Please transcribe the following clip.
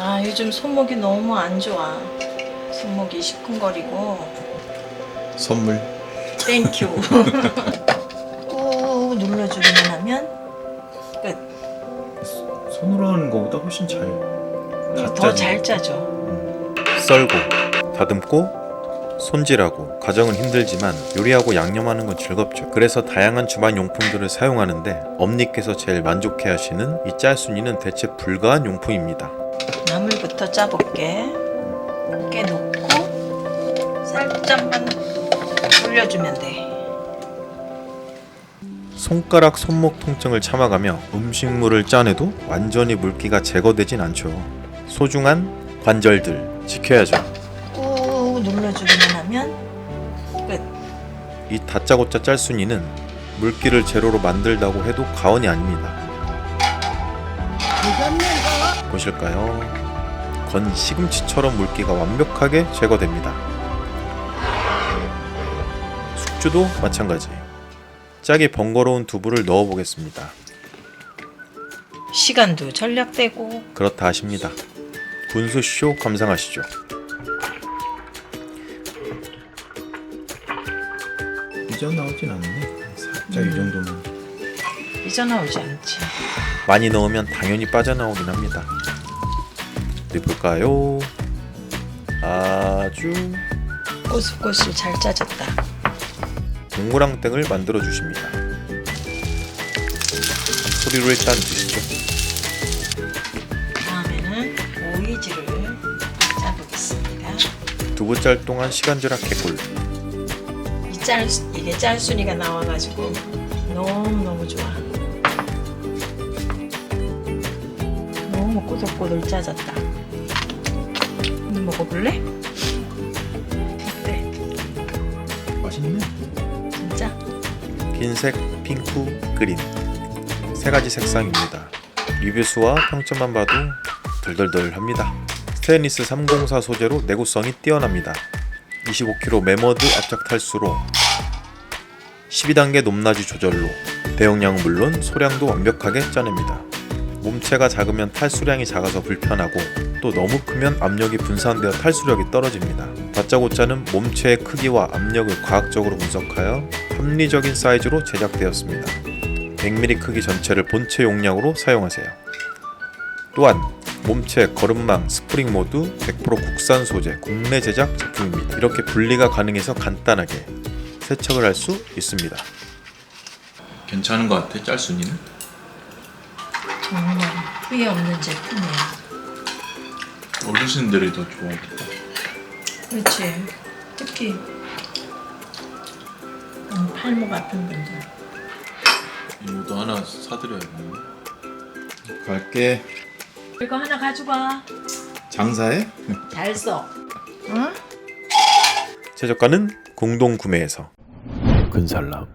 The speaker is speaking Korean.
아 요즘 손목이 너무 안 좋아. 손목이 시큰거리고. 선물 땡큐. 꾹 눌러주기만 하면 끝. 손으로 하는 것보다 훨씬 잘 더 잘 짜죠. 썰고 다듬고 손질하고 가정은 힘들지만 요리하고 양념하는 건 즐겁죠. 그래서 다양한 주방 용품들을 사용하는데 엄니께서 제일 만족해 하시는 이 짤순이는 대체 불가한 용품입니다. 나물부터 짜볼게. 깨 놓고 살짝만 돌려주면 돼. 손가락 손목 통증을 참아가며 음식물을 짜내도 완전히 물기가 제거되진 않죠. 소중한 관절들 지켜야죠. 꾹 눌러주기만 하면 끝. 이 다짜고짜 짤순이는 물기를 제로로 만들다고 해도 과언이 아닙니다. 보실까요? 건 시금치처럼 물기가 완벽하게 제거됩니다. 숙주도 마찬가지. 짜게 번거로운 두부를 넣어 보겠습니다. 시간도 절약되고 그렇다 하십니다. 군수쇼 감상하시죠. 이전 나오진 않네 살짝 이 정도면 삐져나오지 않지. 많이 넣으면 당연히 빠져나오긴 합니다. 어디 볼까요? 아주 꼬슬꼬슬 잘 짜졌다. 동그랑땡을 만들어 주십니다. 소리로 일단 드시죠. 다음에는 오이지를 짜보겠습니다. 두부 짤 동안 시간 절약 개꿀. 이 짤, 이게 짤순이가 나와가지고 너무 너무 좋아. 꼬들꼬들 짜졌다. 음, 먹어볼래? 어때? 맛있네 진짜? 흰색, 핑크, 그린 세 가지 색상입니다. 리뷰 수와 평점만 봐도 덜덜덜합니다. 스테인리스 304 소재로 내구성이 뛰어납니다. 25kg 메머드 압착 탈수로 12단계 높낮이 조절로 대용량은 물론 소량도 완벽하게 짜냅니다. 몸체가 작으면 탈수량이 작아서 불편하고 또 너무 크면 압력이 분산되어 탈수력이 떨어집니다. 다짜고짜는 몸체의 크기와 압력을 과학적으로 분석하여 합리적인 사이즈로 제작되었습니다. 100mm 크기 전체를 본체 용량으로 사용하세요. 또한 몸체, 걸음망, 스프링 모두 100% 국산 소재, 국내 제작 제품입니다. 이렇게 분리가 가능해서 간단하게 세척을 할 수 있습니다. 괜찮은 것 같아 짤순이는 정말 후회 없는 제품이야. 어르신들이 더 좋아하겠다 그렇지. 특히 음, 팔목 아픈 분들. 이모도 하나 사드려야겠네 갈게 이거 하나 가져가. 장사해? 잘 써. 응? 최저가는 공동 구매에서 근살람